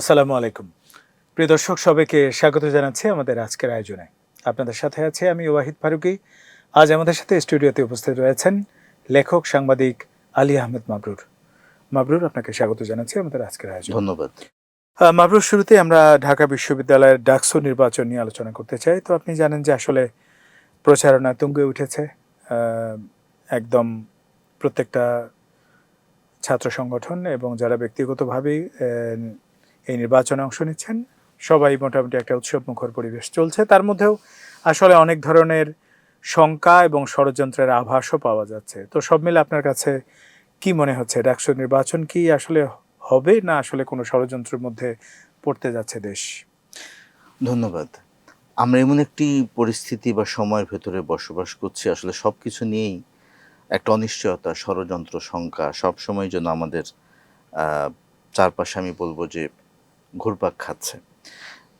আসসালামু আলাইকুম। প্রিয় দর্শক সবাইকে স্বাগত জানাচ্ছি আমাদের আজকের আয়োজনে। আপনাদের সাথে আছে আমি ওয়াহিদ ফারুকি। আজ আমাদের সাথে স্টুডিওতে উপস্থিত রয়েছেন লেখক সাংবাদিক আলী আহমেদ মাবরুর। মাবরুর আপনাকে স্বাগত জানাচ্ছি আমাদের আজকের আয়োজন। ধন্যবাদ। মাবরুর শুরুতে আমরা ঢাকা বিশ্ববিদ্যালয়ের ডাকসু নির্বাচন নিয়ে আলোচনা করতে চাই। তো আপনি জানেন যে আসলে প্রচারণা তুঙ্গে উঠেছে। একদম প্রত্যেকটা ছাত্র সংগঠন এবং যারা ব্যক্তিগতভাবেই এই নির্বাচনে অংশ নিচ্ছেন। সবাই মোটামুটি একটা উৎসব মুখর পরিবেশ চলছে। তার মধ্যেও আসলে অনেক ধরনের শঙ্কা এবং ষড়যন্ত্রের আভাসও পাওয়া যাচ্ছে। তো সব মিলে আপনার কাছে কি মনে হচ্ছে? ডাকসু নির্বাচন কি আসলে হবে না আসলে কোনো ষড়যন্ত্রের মধ্যে পড়তে যাচ্ছে দেশ? ধন্যবাদ। আমরা এমন একটি পরিস্থিতি বা সময়ের ভেতরে বসবাস করছি। আসলে সব কিছু নিয়েই একটা অনিশ্চয়তা, ষড়যন্ত্র, শঙ্কা সবসময় যেন আমাদের চারপাশে আমি বলব যে ঘুরপাক খাচ্ছে।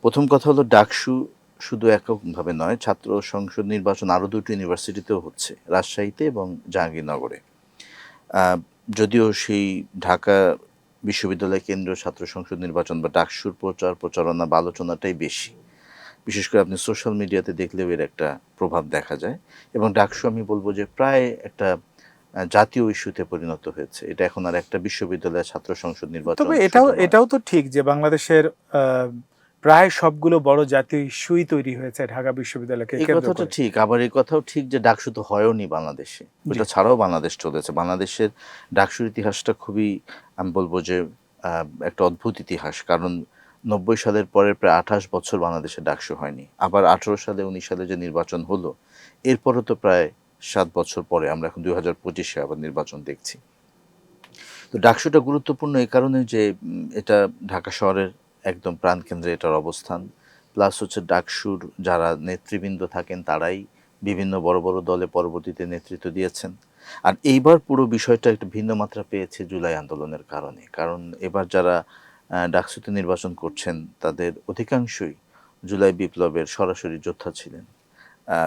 প্রথম কথা হলো ডাকসু শুধু এককভাবে নয়, ছাত্র সংসদ নির্বাচন আরও দুটো ইউনিভার্সিটিতেও হচ্ছে, রাজশাহীতে এবং জাহাঙ্গীরনগরে। যদিও সেই ঢাকা বিশ্ববিদ্যালয় কেন্দ্রীয় ছাত্র সংসদ নির্বাচন বা ডাকসুর প্রচার, প্রচারণা বা আলোচনাটাই বেশি। বিশেষ করে আপনি সোশ্যাল মিডিয়াতে দেখলেও এর একটা প্রভাব দেখা যায়। এবং ডাকসু আমি বলব যে প্রায় একটা জাতীয় ইস্যুতে পরিণত হয়েছে। এটা এখন আর একটা বিশ্ববিদ্যালয়ের ছাত্র সংসদ নির্বাচন তবে এটাও এটাও তো ঠিক যে বাংলাদেশের প্রায় সবগুলো বড় জাতীয় ইস্যুই তৈরি হয়েছে ঢাকা বিশ্ববিদ্যালয়কে এই কথাটা ঠিক আবার এই কথাও ঠিক যে ডাকসু তো হয়ওনি বাংলাদেশে। ওটা ছাড়াও বাংলাদেশ চলেছে। বাংলাদেশের ডাকসুর ইতিহাসটা খুবই আমি বলব যে আহ, একটা অদ্ভুত ইতিহাস। কারণ নব্বই সালের পরে প্রায় আঠাশ বছর বাংলাদেশে ডাকসু হয়নি। আবার আঠারো সালে উনিশ সালে যে নির্বাচন হলো এরপরও তো প্রায় সাত বছর পরে আমরা এখন দুই হাজার পঁচিশে আবার নির্বাচন দেখছি। তো ডাকসুটা গুরুত্বপূর্ণ এই কারণে যে এটা ঢাকা শহরের একদম প্রাণকেন্দ্রে এটার অবস্থান। প্লাস হচ্ছে ডাকসুর যারা নেতৃবৃন্দ থাকেন, তারাই বিভিন্ন বড় বড় দলে পরবর্তীতে নেতৃত্ব দিয়েছেন। আর এইবার পুরো বিষয়টা একটু ভিন্ন মাত্রা পেয়েছে জুলাই আন্দোলনের কারণে। কারণ এবার যারা ডাকসুতে নির্বাচন করছেন, তাদের অধিকাংশই জুলাই বিপ্লবের সরাসরি যোদ্ধা ছিলেন।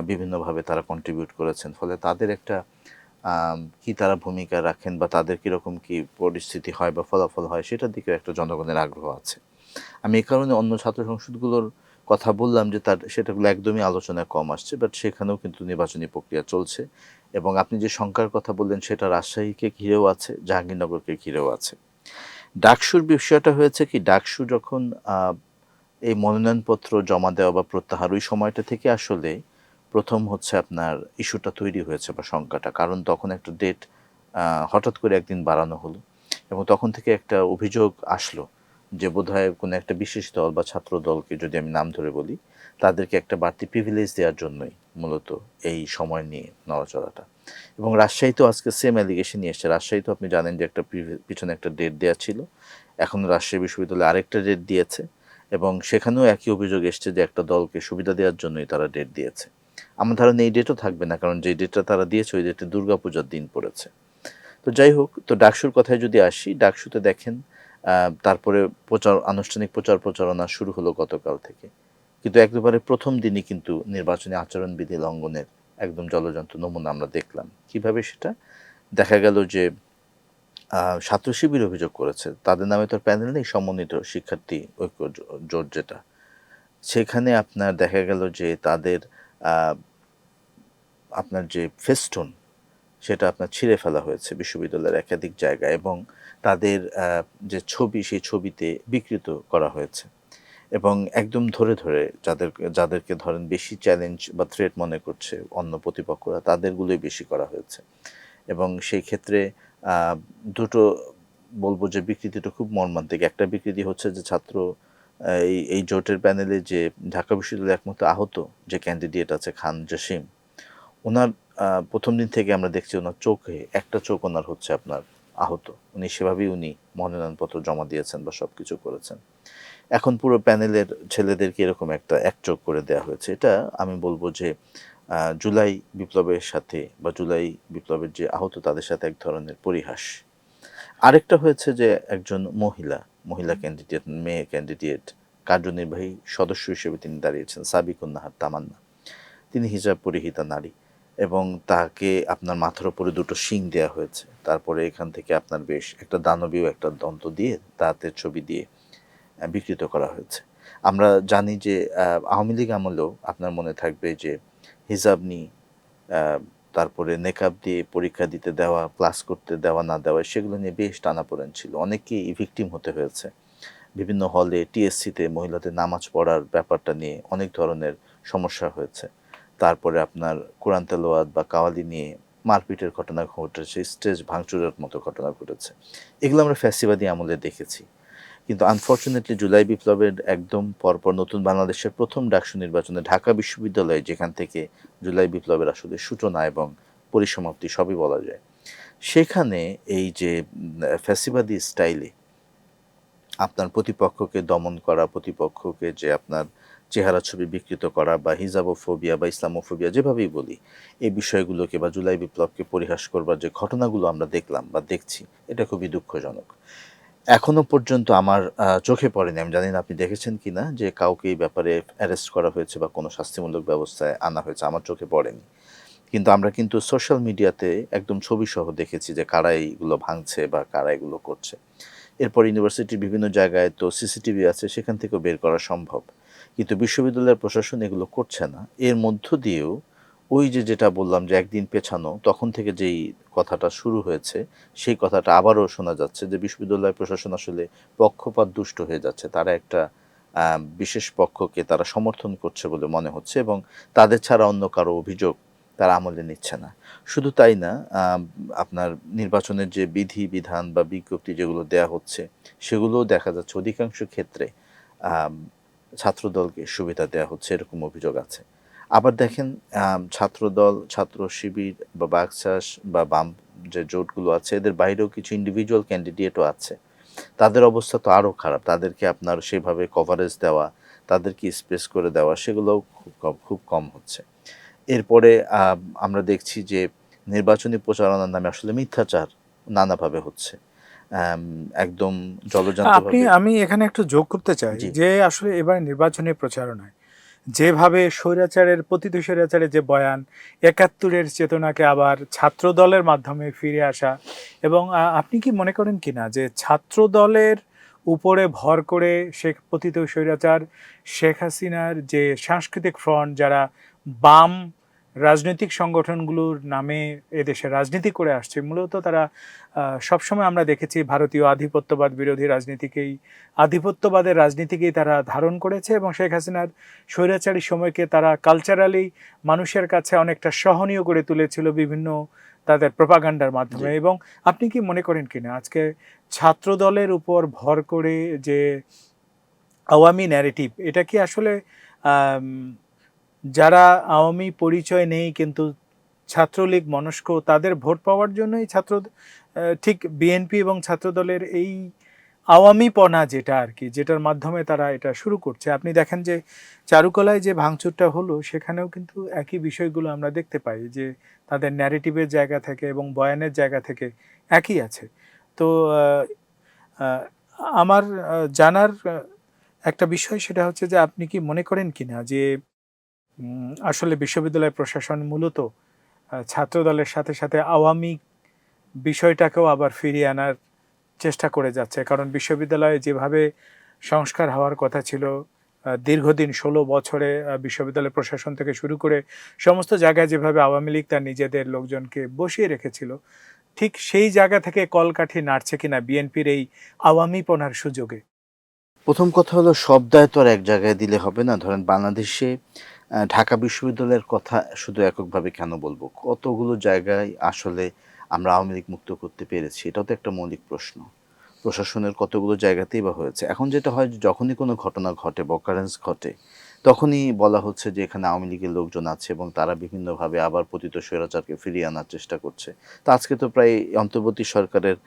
বিভিন্নভাবে তারা কন্ট্রিবিউট করেছেন। ফলে তাদের একটা কি তারা ভূমিকা রাখেন বা তাদের কীরকম কি পরিস্থিতি হয় বা ফলাফল হয়, সেটার দিকেও একটা জনগণের আগ্রহ আছে। আমি এই কারণে অন্য ছাত্র সংসদগুলোর কথা বললাম যে তার, সেটাগুলো একদমই আলোচনায় কম আসছে বাট সেখানেও কিন্তু নির্বাচনী প্রক্রিয়া চলছে। এবং আপনি যে শঙ্কার কথা বললেন, সেটা রাজশাহীকে ঘিরেও আছে, জাহাঙ্গীরনগরকে ঘিরেও আছে। ডাকসুর বিষয়টা হয়েছে কি, ডাকসু যখন এই মনোনয়নপত্র জমা দেওয়া বা প্রত্যাহার, ওই সময়টা থেকে আসলে প্রথম হচ্ছে আপনার ইস্যুটা তৈরি হয়েছে বা সংখ্যাটা কারণ তখন একটা ডেট হঠাৎ করে একদিন বাড়ানো হলো এবং তখন থেকে একটা অভিযোগ আসলো যে বোধহয় কোনো একটা বিশেষ দল বা ছাত্র দলকে যদি আমি নাম ধরে বলি, তাদেরকে একটা বাড়তি প্রিভিলেজ দেওয়ার জন্যই মূলত এই সময় নিয়ে নড়াচড়াটা। এবং রাজশাহীতেও আজকে সেম অ্যালিগেশন নিয়ে এসছে। রাজশাহীতেও আপনি জানেন যে একটা পিছনে একটা ডেট দেওয়া ছিল। এখন রাজশাহী বিশ্ববিদ্যালয়ে আরেকটা ডেট দিয়েছে এবং সেখানেও একই অভিযোগ এসছে যে একটা দলকে সুবিধা দেওয়ার জন্যই তারা ডেট দিয়েছে। আমার ধারণা এই ডেটও থাকবে না, কারণ যে ডেটটা তারা দিয়েছে, ওই ডেটে দুর্গাপূজার দিন পড়েছে। তো যাই হোক, তো ডাকসুর কথায় যদি আসি, ডাকসুতে দেখেন তারপরে প্রচার, আনুষ্ঠানিক প্রচার প্রচারণা শুরু হলো গতকাল থেকে। কিন্তু একেবারে প্রথম দিনই কিন্তু নির্বাচনী আচরণবিধি লঙ্ঘনের একদম জলযন্ত্র নমুনা আমরা দেখলাম। কীভাবে সেটা? দেখা গেল যে ছাত্র শিবির অভিযোগ করেছে। তাদের নামে তো প্যানেল নেই, সমন্বিত শিক্ষার্থী ঐক্য জোট যেটা। সেখানে আপনার দেখা গেল যে তাদের আপনার যে ফেস্টুন, সেটা আপনার ছিঁড়ে ফেলা হয়েছে বিশ্ববিদ্যালয়ের একাধিক জায়গায় এবং তাদের যে ছবি, সেই ছবিতে বিকৃত করা হয়েছে। এবং একদম ধরে ধরে যাদের, যাদেরকে ধরেন বেশি চ্যালেঞ্জ বা থ্রেট মনে করছে অন্য প্রতিপক্ষরা, তাদেরগুলোই বেশি করা হয়েছে। এবং সেই ক্ষেত্রে দুটো বলব যে বিকৃতিটা খুব মর্মান্তিক। একটা বিকৃতি হচ্ছে যে ছাত্র, এই এই জোটের প্যানেলে যে ঢাকা বিশ্ববিদ্যালয়ের একমাত্র আহত যে ক্যান্ডিডেট আছে খান জসিম ওনার প্রথম দিন থেকে আমরা দেখছি ওনার চোখে, একটা চোখ ওনার হচ্ছে আপনার আহত। উনি সেভাবেই উনি মনোনয়নপত্র জমা দিয়েছেন বা সব কিছু করেছেন। এখন পুরো প্যানেলের ছেলেদেরকে এরকম একটা এক চোখ করে দেওয়া হয়েছে। এটা আমি বলব যে জুলাই বিপ্লবের সাথে বা জুলাই বিপ্লবের যে আহত তাদের সাথে এক ধরনের পরিহাস। আরেকটা হয়েছে যে, একজন মহিলা মহিলা ক্যান্ডিডেট মেয়ে ক্যান্ডিডেট কার্যনির্বাহী সদস্য হিসেবে তিনি দাঁড়িয়েছেন সাবিকুন নাহার তামান্না। তিনি হিজাব পরিহিতা নারী। এবং তাকে আপনার মাথার উপরে দুটো শিং দেওয়া হয়েছে। তারপরে এখান থেকে আপনার বেশ একটা দানবীয় একটা দন্ত দিয়ে দাঁতের ছবি দিয়ে বিকৃত করা হয়েছে। আমরা জানি যে আওয়ামী লীগ আমলেও আপনার মনে থাকবে যে, হিজাব নি তারপরে নেকাব দিয়ে পরীক্ষা দিতে দেওয়া, ক্লাস করতে দেওয়া, না দেওয়া, সেগুলো নিয়ে বেশ টানাপোড়েন ছিল। অনেকেই ভিকটিম হতে হয়েছে। বিভিন্ন হলে টিএসসিতে মহিলাদের নামাজ পড়ার ব্যাপারটা নিয়ে অনেক ধরনের সমস্যা হয়েছে। তারপরে আপনার কোরআন তেলোয়াত বা কাওয়ালি নিয়ে মারপিটের ঘটনা ঘটেছে, স্টেজ ভাঙচুরের মতো ঘটনা ঘটেছে। এগুলো আমরা ফ্যাসিবাদী আমলে দেখেছি। কিন্তু আনফর্চুনেটলি জুলাই বিপ্লবের একদম পরপর নতুন বাংলাদেশের প্রথম ডাকসু নির্বাচনে ঢাকা বিশ্ববিদ্যালয়ে যেখান থেকে জুলাই বিপ্লবের আসলে সূচনা এবং পরিসমাপ্তি সবই বলা যায়। সেখানে এই যে ফ্যাসিবাদী স্টাইলে আপনার প্রতিপক্ষকে দমন করা, প্রতিপক্ষকে যে আপনার চেহারা ছবি বিকৃত করা বা হিজাবোফোবিয়া বা ইসলামোফোবিয়া যেভাবেই বলি, এই বিষয়গুলোকে বা জুলাই বিপ্লবকে পরিহাস করবার যে ঘটনাগুলো আমরা দেখলাম বা দেখছি, এটা খুবই দুঃখজনক। এখনও পর্যন্ত আমার চোখে পড়েনি। আমি জানি না আপনি দেখেছেন কি না যে কাউকে এই ব্যাপারে অ্যারেস্ট করা হয়েছে বা কোনো শাস্তিমূলক ব্যবস্থায় আনা হয়েছে, আমার চোখে পড়েনি। কিন্তু আমরা কিন্তু সোশ্যাল মিডিয়াতে একদম ছবি সহ দেখেছি যে কারা এইগুলো ভাঙছে বা কারা এগুলো করছে। এরপর ইউনিভার্সিটির বিভিন্ন জায়গায় তো সিসিটিভি আছে, সেখান থেকেও বের করা সম্ভব। কিন্তু বিশ্ববিদ্যালয়ের প্রশাসন এগুলো করছে না। এর মধ্য দিয়েও ওই যে যেটা বললাম যে একদিন পেছানো, তখন থেকে যেই কথাটা শুরু হয়েছে, সেই কথাটা আবারও শোনা যাচ্ছে যে বিশ্ববিদ্যালয় প্রশাসন আসলে পক্ষপাত দুষ্ট হয়ে যাচ্ছে। তারা একটা বিশেষ পক্ষকে তারা সমর্থন করছে বলে মনে হচ্ছে এবং তাদের ছাড়া অন্য কারও অভিযোগ তারা আমলে নিচ্ছে না। শুধু তাই না আপনার নির্বাচনের যে বিধি, বিধান বা বিজ্ঞপ্তি যেগুলো দেয়া হচ্ছে, সেগুলোও দেখা যাচ্ছে অধিকাংশ ক্ষেত্রে ছাত্রদলকে সুবিধা দেওয়া হচ্ছে, এরকম অভিযোগ আছে। আবার দেখেন ছাত্রদল, ছাত্র শিবির বা বাকচাষ বা বাম যে জোটগুলো আছে, এদের বাইরেও কিছু ইন্ডিভিজুয়াল ক্যান্ডিডেটও আছে। তাদের অবস্থা তো আরও খারাপ। তাদেরকে আপনার সেভাবে কভারেজ দেওয়া, তাদেরকে স্পেস করে দেওয়া, সেগুলোও খুব কম খুব কম হচ্ছে। এরপরে আমরা দেখছি যে নির্বাচনী প্রচারণার নামে আসলে মিথ্যাচার নানাভাবে হচ্ছে। একদম আপনি আমি এখানে একটু যোগ করতে চাই যে আসলে এবার নির্বাচনী প্রচারণায় যেভাবে স্বৈরাচারের পতিত স্বৈরাচারের যে বয়ান একাত্তরের চেতনাকে আবার ছাত্র দলের মাধ্যমে ফিরে আসা এবং আপনি কি মনে করেন কিনা যে ছাত্র দলের উপরে ভর করে শেখ পতিত স্বৈরাচার শেখ হাসিনার যে সাংস্কৃতিক ফ্রন্ট যারা বাম রাজনৈতিক সংগঠনগুলোর নামে এদেশে রাজনীতি করে আসছে। মূলত তারা সবসময় আমরা দেখেছি ভারতীয় আধিপত্যবাদ বিরোধী রাজনীতিকেই আধিপত্যবাদের রাজনীতিকেই তারা ধারণ করেছে এবং শেখ হাসিনার স্বৈরাচারী সময়কে তারা কালচারালি মানুষের কাছে অনেকটা সহনীয় করে তুলেছিল বিভিন্ন তাদের প্রপাগান্ডার মাধ্যমে। এবং আপনি কি মনে করেন কিনা? আজকে ছাত্র দলের উপর ভর করে যে আওয়ামী ন্যারেটিভ এটা কি আসলে যারা আওয়ামী পরিচয় নেই কিন্তু ছাত্রলীগ মনস্ক, তাদের ভোট পাওয়ার জন্যই ছাত্র ঠিক বিএনপি এবং ছাত্রদলের এই আওয়ামীপনা যেটা আর কি, যেটার মাধ্যমে তারা এটা শুরু করছে। আপনি দেখেন যে চারুকলায় যে ভাঙচুরটা হলো, সেখানেও কিন্তু একই বিষয়গুলো আমরা দেখতে পাই যে তাদের ন্যারেটিভের জায়গা থেকে এবং বয়ানের জায়গা থেকে একই আছে। তো আমার জানার একটা বিষয় সেটা হচ্ছে যে আপনি কি মনে করেন কিনা যে আসলে বিশ্ববিদ্যালয় প্রশাসন মূলত ছাত্র দলের সাথে সাথে আওয়ামী বিষয়টাকেও আবার ফিরিয়ে আনার চেষ্টা করে যাচ্ছে। কারণ বিশ্ববিদ্যালয়ে যেভাবে সংস্কার হওয়ার কথা ছিল দীর্ঘদিন ষোলো বছরে বিশ্ববিদ্যালয় প্রশাসন থেকে শুরু করে সমস্ত জায়গায় যেভাবে আওয়ামী লীগ তার নিজেদের লোকজনকে বসিয়ে রেখেছিল, ঠিক সেই জায়গা থেকে কলকাঠি নাড়ছে কিনা বিএনপির এই আওয়ামীপনার সুযোগে। প্রথম কথা হলো, সব দায় তো আর এক জায়গায় দিলে হবে না। ধরেন বাংলাদেশে ঢাকা বিশ্ববিদ্যালয়ের কথা শুধু এককভাবে কেন বলব? কতগুলো জায়গায় আসলে আমরা আওয়ামী লীগ মুক্ত করতে পেরেছি? এটাও তো একটা মৌলিক প্রশ্ন। প্রশাসনের কতগুলো জায়গাতেই বা হয়েছে? এখন যেটা হয়, যখনই কোনো ঘটনা ঘটে বকারেন্স ঘটে, তখনই বলা হচ্ছে যে এখানে আওয়ামী লীগের লোকজন আছে এবং তারা বিভিন্নভাবে আবার পতিত স্বৈরাচারকে ফিরিয়ে আনার চেষ্টা করছে। তা আজকে তো প্রায় অন্তর্বর্তী সরকারের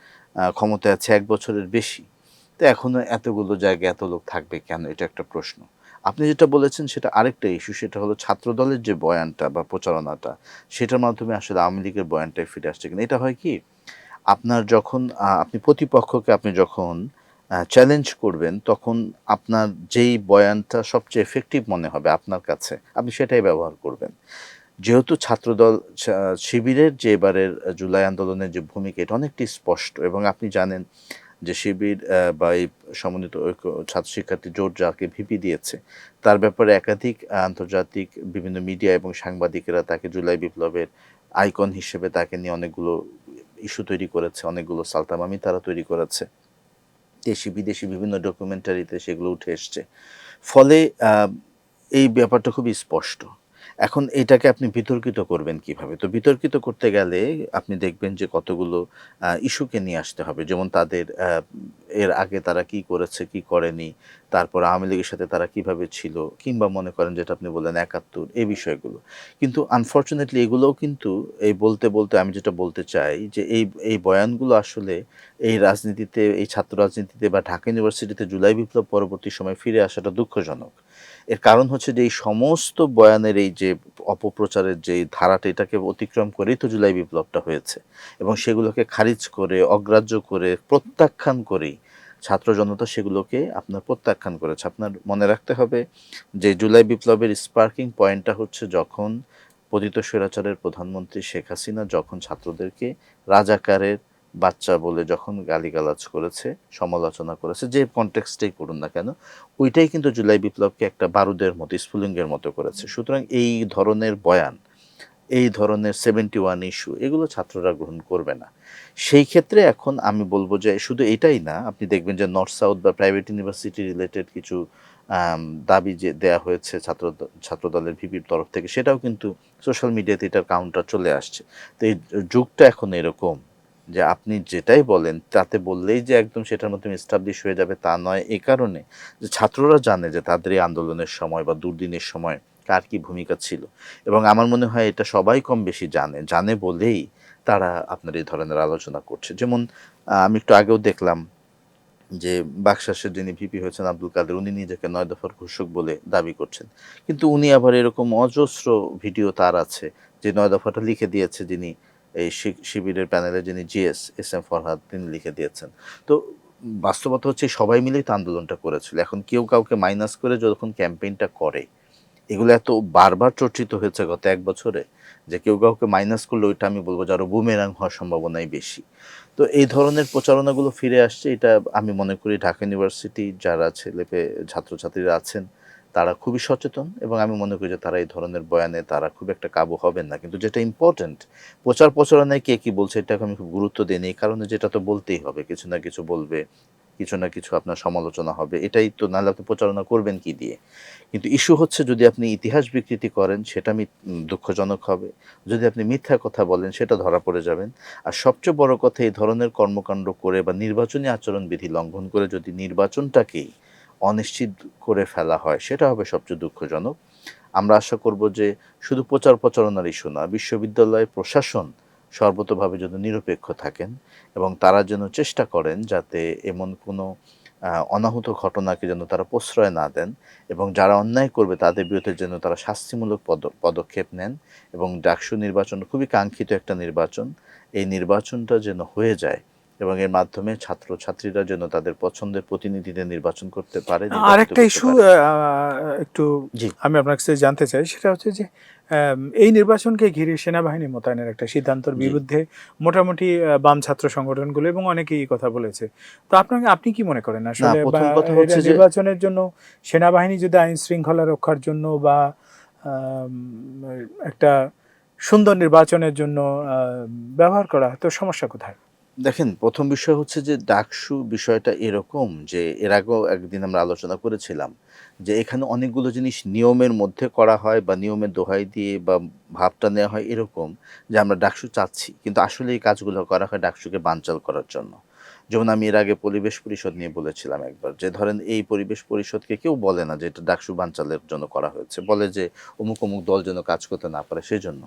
ক্ষমতায় আছে এক বছরের বেশি। তো এখনও এতগুলো জায়গায় এত লোক থাকবে কেন? এটা একটা প্রশ্ন। আপনি যেটা বলেছেন, সেটা আরেকটা ইস্যু সেটা হলো ছাত্রদলের যে বয়ানটা বা প্রচারণাটা, সেটার মাধ্যমে আসলে আওয়ামী লীগের বয়ানটাই ফিরে আসছে কিনা। এটা হয় কি, আপনার যখন আপনি প্রতিপক্ষকে আপনি যখন চ্যালেঞ্জ করবেন, তখন আপনার যেই বয়ানটা সবচেয়ে এফেক্টিভ মনে হবে আপনার কাছে। আপনি সেটাই ব্যবহার করবেন। যেহেতু ছাত্রদল শিবিরের যে এবারের জুলাই আন্দোলনের যে ভূমিকা, এটা অনেকটি স্পষ্ট এবং আপনি জানেন যে শিবির বা এই সমন্বিত ছাত্র শিক্ষার্থী জোট যাকে ভিপি দিয়েছে, তার ব্যাপারে একাধিক আন্তর্জাতিক বিভিন্ন মিডিয়া এবং সাংবাদিকেরা তাকে জুলাই বিপ্লবের আইকন হিসেবে তাকে নিয়ে অনেকগুলো ইস্যু তৈরি করেছে, অনেকগুলো সালতামামি তারা তৈরি করেছে। দেশি, বিদেশি বিভিন্ন ডকুমেন্টারিতে সেগুলো উঠে এসছে। ফলে এই ব্যাপারটা খুবই স্পষ্ট। এখন এটাকে আপনি বিতর্কিত করবেন কীভাবে? তো বিতর্কিত করতে গেলে আপনি দেখবেন যে কতগুলো ইস্যুকে নিয়ে আসতে হবে। যেমন তাদের এর আগে তারা কি করেছে, কি করেনি, তারপর আওয়ামী লীগের সাথে তারা কীভাবে ছিল, কিংবা মনে করেন যেটা আপনি বললেন, একাত্তর, এই বিষয়গুলো। কিন্তু আনফর্চুনেটলি এগুলোও কিন্তু এই বলতে বলতে আমি যেটা বলতে চাই যে এই এই বয়ানগুলো আসলে এই রাজনীতিতে, এই ছাত্র রাজনীতিতে বা ঢাকা ইউনিভার্সিটিতে জুলাই বিপ্লব পরবর্তী সময় ফিরে আসাটা দুঃখজনক। এর কারণ হচ্ছে যে এই সমস্ত বয়ানের এই যে অপপ্রচারের যে ধারাটা, এটাকে অতিক্রম করেই তো জুলাই বিপ্লবটা হয়েছে। এবং সেগুলোকে খারিজ করে, অগ্রাহ্য করে, প্রত্যাখ্যান করেই ছাত্র জনতা সেগুলোকে আপনার প্রত্যাখ্যান করেছে। আপনার মনে রাখতে হবে যে জুলাই বিপ্লবের স্পার্কিং পয়েন্টটা হচ্ছে যখন পতিত স্বৈরাচারের প্রধানমন্ত্রী শেখ হাসিনা, যখন ছাত্রদেরকে রাজাকারের বাচ্চা বলে যখন গালিগালাজ করেছে, সমালোচনা করেছে, যে কনটেক্সটেই করুন না কেন, ওইটাই কিন্তু জুলাই বিপ্লবকে একটা বারুদের মতো, স্ফুলিঙ্গের মতো করেছে। সুতরাং এই ধরনের বয়ান, এই ধরনের সেভেন্টি ওয়ান ইস্যু এগুলো ছাত্ররা গ্রহণ করবে না। সেই ক্ষেত্রে এখন আমি বলব যে শুধু এটাই না, আপনি দেখবেন যে নর্থ সাউথ বা প্রাইভেট ইউনিভার্সিটি রিলেটেড কিছু দাবি যে দেয়া হয়েছে ছাত্র, ছাত্রদলের ভিপির তরফ থেকে, সেটাও কিন্তু সোশ্যাল মিডিয়াতে এটার কাউন্টার চলে আসছে। তো এই যুগটা এখন এরকম। যে আপনি যেটাই বলেন, তাতে বললেই যে একদম সেটার মধ্যে এস্টাবলিশ হয়ে যাবে তা নয়। এই কারণে যে ছাত্ররা জানে যে তাদের এই আন্দোলনের সময় বা দুর্দিনের সময় কার কি ভূমিকা ছিল। এবং আমার মনে হয় এটা সবাই কম বেশি জানে। জানে বলেই তারা আপনার এই ধরনের আলোচনা করছে। যেমন আমি একটু আগেও দেখলাম যে বাকশাসের যিনি ভিপি হয়েছেন আব্দুল কাদের, উনি নিজেকে নয় দফার ঘোষক বলে দাবি করছেন। কিন্তু উনি আবার এরকম অজস্র ভিডিও তার আছে, যে নয় দফাটা লিখে দিয়েছে যিনি এই শিবিরের প্যানেলে যিনি জিএস এস এম ফরহাদ তিনি লিখে দিয়েছেন। তো বাস্তবতা হচ্ছে সবাই মিলেই তো আন্দোলনটা করেছিল। এখন কেউ কাউকে মাইনাস করে যখন ক্যাম্পেইনটা করে, এগুলো এত বারবার চর্চিত হয়েছে গত এক বছরে যে কেউ কাউকে মাইনাস করলে ওইটা আমি বলব যে আরও বুমেরাং হওয়ার সম্ভাবনাই বেশি। তো এই ধরনের প্রচারণাগুলো ফিরে আসছে, এটা আমি মনে করি ঢাকা ইউনিভার্সিটি যারা ছেলে ছাত্রছাত্রীরা আছেন তারা খুবই সচেতন এবং আমি মনে করি যে তারা এই ধরনের বয়ানে তারা খুব একটা কাবু হবেন না। কিন্তু যেটা ইম্পর্টেন্ট প্রচার প্রচারণায় কে কি বলছে এটাকে আমি খুব গুরুত্ব দিই এই কারণে যেটা তো বলতেই হবে, কিছু না কিছু বলবে, কিছু না কিছু আপনার সমালোচনা হবে। এটাই তো নাহলে আপনি প্রচারণা করবেন কি দিয়ে? কিন্তু ইস্যু হচ্ছে যদি আপনি ইতিহাস বিকৃতি করেন, সেটা দুঃখজনক হবে। যদি আপনি মিথ্যা কথা বলেন, সেটা ধরা পড়ে যাবেন। আর সবচেয়ে বড় কথা, এই ধরনের কর্মকাণ্ড করে বা নির্বাচনী আচরণবিধি লঙ্ঘন করে যদি নির্বাচনটাকেই অনিশ্চিত করে ফেলা হয়, সেটা হবে সবচেয়ে দুঃখজনক। আমরা আশা করব যে শুধু প্রচার প্রচারণার ইস্যু না, বিশ্ববিদ্যালয় প্রশাসন সর্বতভাবে যেন নিরপেক্ষ থাকেন এবং তারা যেন চেষ্টা করেন যাতে এমন কোনো অনাহুত ঘটনাকে যেন তারা প্রশ্রয় না দেন এবং যারা অন্যায় করবে তাদের বিরুদ্ধে যেন তারা শাস্তিমূলক পদ- পদক্ষেপ নেন এবং ডাকসু নির্বাচন খুবই কাঙ্ক্ষিত একটা নির্বাচন। এই নির্বাচনটা যেন হয়ে যায় এবং এর মাধ্যমে ছাত্র ছাত্রীরা যেন তাদের পছন্দের প্রতিনিধিদের নির্বাচন করতে পারে আর একটা ইস্যু একটু আমি আপনার কাছে জানতে চাই সেটা হচ্ছে যে এই নির্বাচনকে ঘিরে সেনাবাহিনী মোতায়েনের একটা সিদ্ধান্তের বিরুদ্ধে মোটামুটি বাম ছাত্র সংগঠনগুলো এবং অনেকেই এই কথা বলেছে। তো আপনাকে আপনি কি মনে করেন? আসলে কথা হচ্ছে নির্বাচনের জন্য সেনাবাহিনী যদি আইন শৃঙ্খলা রক্ষার জন্য বা একটা সুন্দর নির্বাচনের জন্য আহ, ব্যবহার করা তো সমস্যা কোথায়? দেখেন, প্রথম বিষয় হচ্ছে যে ডাকসু বিষয়টা এরকম যে এর আগেও একদিন আমরা আলোচনা করেছিলাম যে এখানে অনেকগুলো জিনিস নিয়মের মধ্যে করা হয় বা নিয়মের দোহাই দিয়ে বা ভাবটা নেওয়া হয় এরকম যে আমরা ডাকসু চাচ্ছি। কিন্তু আসলে এই কাজগুলো করা হয় ডাকসুকে বানচাল করার জন্য। যেমন আমি এর আগে পরিবেশ পরিষদ নিয়ে বলেছিলাম একবার যে ধরেন এই পরিবেশ পরিষদকে কেউ বলে না যে এটা ডাকসু বানচালের জন্য করা হয়েছে। বলে যে অমুক অমুক দল যেন কাজ করতে না পারে সেজন্য।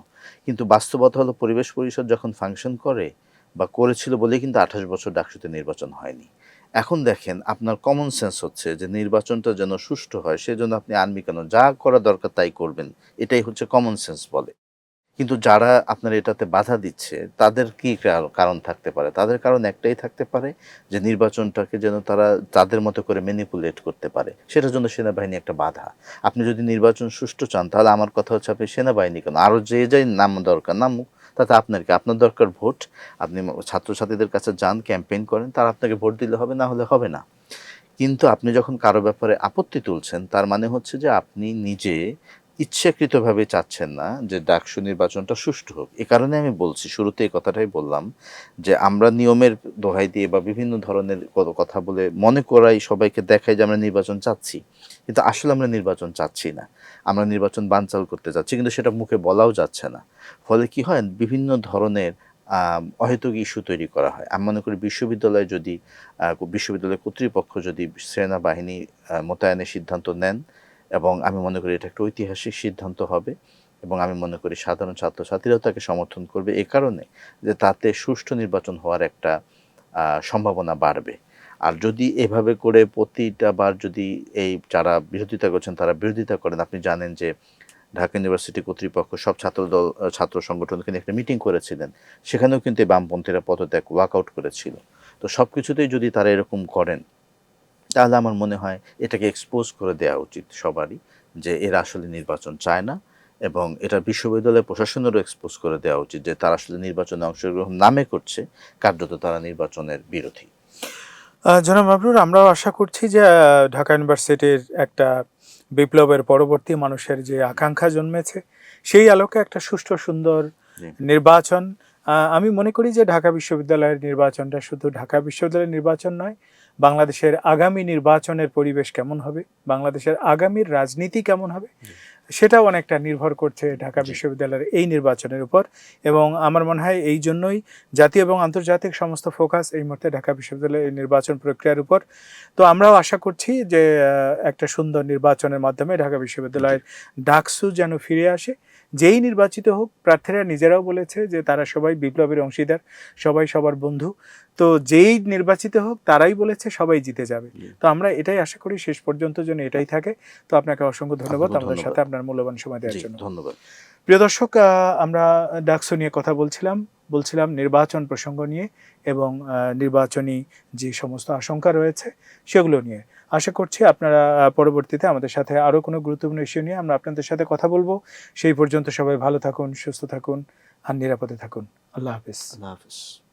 কিন্তু বাস্তবতা হলো পরিবেশ পরিষদ যখন ফাংশন করে বা করেছিল বলেই কিন্তু আঠাশ বছর ডাকসুতে নির্বাচন হয়নি। এখন দেখেন আপনার কমন সেন্স হচ্ছে যে নির্বাচনটা যেন সুষ্ঠু হয়, সেজন্য আপনি আর্মি কেন? যা করা দরকার তাই করবেন, এটাই হচ্ছে কমন সেন্স বলে। কিন্তু যারা আপনার এটাতে বাধা দিচ্ছে, তাদের কি কারণ থাকতে পারে? তাদের কারণ একটাই থাকতে পারে যে নির্বাচনটাকে যেন তারা তাদের মতো করে ম্যানিপুলেট করতে পারে। সেটার জন্য সেনাবাহিনী একটা বাধা। আপনি যদি নির্বাচন সুষ্ঠু চান, তাহলে আমার কথা হচ্ছে আপনি সেনাবাহিনী কেন? আরও যে যাই নাম দরকার নামুক তাতে আপনার কি আপনার দরকার ভোট। আপনি ছাত্রছাত্রীদের কাছে যান, ক্যাম্পেইন করেন, তারা আপনাকে ভোট দিলে হবে, না হলে হবে না। কিন্তু আপনি যখন কারও ব্যাপারে আপত্তি তুলছেন, তার মানে হচ্ছে যে আপনি নিজে ইচ্ছাকৃতভাবে চাচ্ছেন না যে ডাকসু নির্বাচনটা সুষ্ঠু হোক। এ কারণে আমি বলছি, শুরুতে এই কথাটাই বললাম যে আমরা নিয়মের দোহাই দিয়ে বা বিভিন্ন ধরনের কথা বলে মনে করাই সবাইকে দেখাই যে আমরা নির্বাচন চাচ্ছি। কিন্তু আসলে আমরা নির্বাচন চাচ্ছি না। আমরা নির্বাচন বানচাল করতে চাচ্ছি কিন্তু সেটা মুখে বলাও যাচ্ছে না। ফলে কি হয়, বিভিন্ন ধরনের অহেতুক ইস্যু তৈরি করা হয়। আমি মনে করি বিশ্ববিদ্যালয়ে যদি বিশ্ববিদ্যালয় কর্তৃপক্ষ যদি সেনাবাহিনী মোতায়েনের সিদ্ধান্ত নেন এবং আমি মনে করি এটা একটা ঐতিহাসিক সিদ্ধান্ত হবে এবং আমি মনে করি সাধারণ ছাত্রছাত্রীরাও তাকে সমর্থন করবে এই কারণে যে তাতে সুষ্ঠু নির্বাচন হওয়ার একটা সম্ভাবনা বাড়বে। আর যদি এভাবে করে প্রতিটা বার যদি এই যারা বিরোধিতা করছেন তারা বিরোধিতা করেন আপনি জানেন যে ঢাকা ইউনিভার্সিটি কর্তৃপক্ষ সব ছাত্রদল আহ, ছাত্র সংগঠনকে নিয়ে একটা মিটিং করেছিলেন। সেখানেও কিন্তু বামপন্থীরা পদত্যাগ ওয়াকআউট করেছিল। তো সব কিছুতেই যদি তারা এরকম করেন তাহলে আমার মনে হয় এটাকে এক্সপোজ করে দেওয়া উচিত সবারই যে এরা আসলে নির্বাচন চায় না এবং এটা বিশ্ববিদ্যালয় প্রশাসনেরও এক্সপোজ করে দেওয়া উচিত যে তারা আসলে নির্বাচনে অংশগ্রহণ নামে করছে কার্যত তারা নির্বাচনের বিরোধী। জনাব মাবরুর আমরাও আশা করছি যে ঢাকা ইউনিভার্সিটির একটা বিপ্লবের পরবর্তী মানুষের যে আকাঙ্ক্ষা জন্মেছে সেই আলোকে একটা সুষ্ঠু সুন্দর নির্বাচন আহ, আমি মনে করি যে ঢাকা বিশ্ববিদ্যালয়ের নির্বাচনটা শুধু ঢাকা বিশ্ববিদ্যালয়ের নির্বাচন নয় বাংলাদেশের আগামী নির্বাচনের পরিবেশ কেমন হবে? বাংলাদেশের আগামীর রাজনীতি কেমন হবে? সেটাও অনেকটা নির্ভর করছে ঢাকা বিশ্ববিদ্যালয়ের এই নির্বাচনের উপর এবং আমার মনে হয় এই জন্যই জাতীয় এবং আন্তর্জাতিক সমস্ত ফোকাস এই মুহূর্তে ঢাকা বিশ্ববিদ্যালয়ের এই নির্বাচন প্রক্রিয়ার উপর। তো আমরাও আশা করছি যে একটা সুন্দর নির্বাচনের মাধ্যমে ঢাকা বিশ্ববিদ্যালয়ের ডাকসু যেন ফিরে আসে যেই নির্বাচিত হোক প্রার্থীরা নিজেরাও বলেছে যে তারা সবাই বিপ্লবের অংশীদার সবাই সবার বন্ধু। তো যেই নির্বাচিত হোক তারাই বলেছে সবাই জিতে যাবে। তো আমরা এটাই আশা করি শেষ পর্যন্ত যেন এটাই থাকে। তো আপনাকে অসংখ্য ধন্যবাদ। আমাদের সাথে আপনার মূল্যবান সময় দেওয়ার জন্য। ধন্যবাদ। প্রিয় দর্শক আমরা ডাকসো নিয়ে কথা বলছিলাম। বলছিলাম, নির্বাচন প্রসঙ্গ নিয়ে এবং নির্বাচনী যে সমস্ত আশঙ্কা রয়েছে সেগুলো নিয়ে। আশা করছি আপনারা পরবর্তীতে আমাদের সাথে আরও কোনো গুরুত্বপূর্ণ ইস্যু নিয়ে আমরা আপনাদের সাথে কথা বলব। সেই পর্যন্ত সবাই ভালো থাকুন, সুস্থ থাকুন আর নিরাপদে থাকুন। আল্লাহ হাফিজ। আল্লাহ হাফিজ।